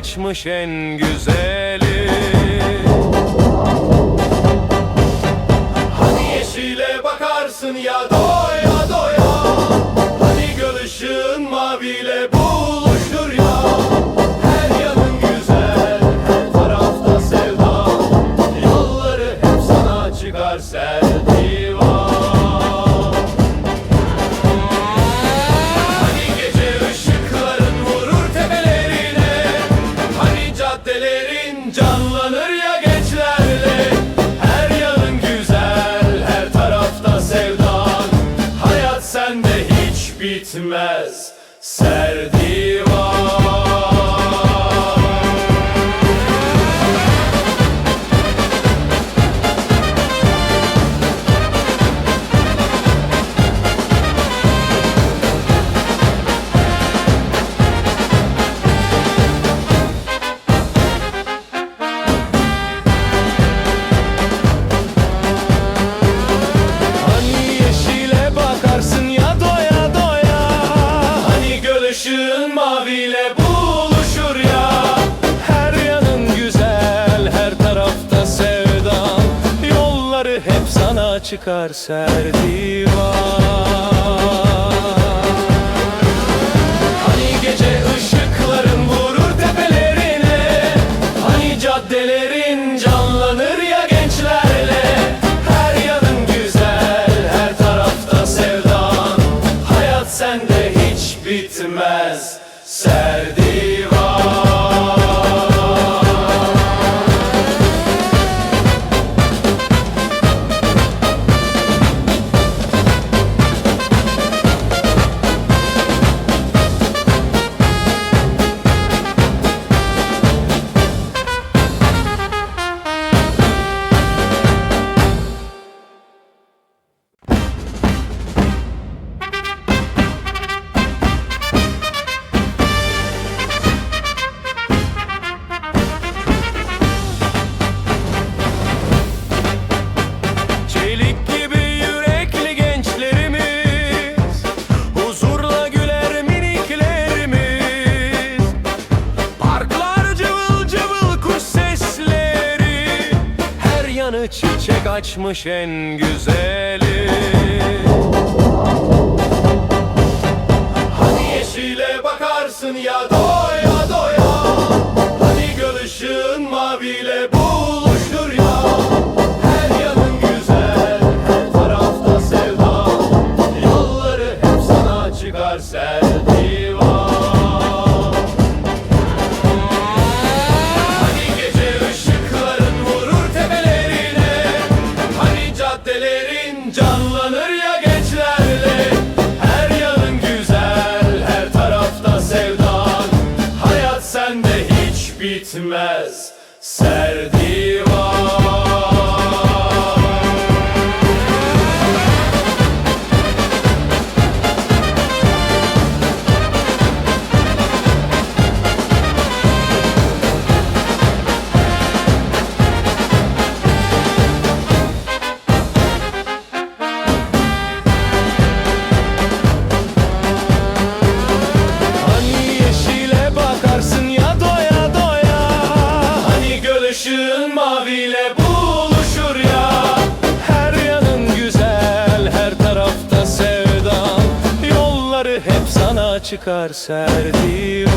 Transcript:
açmış en güzeli. bitmez Serdi çıkar serdivan çiçek açmış en güzeli. bitmez Serdi çıkar serdivan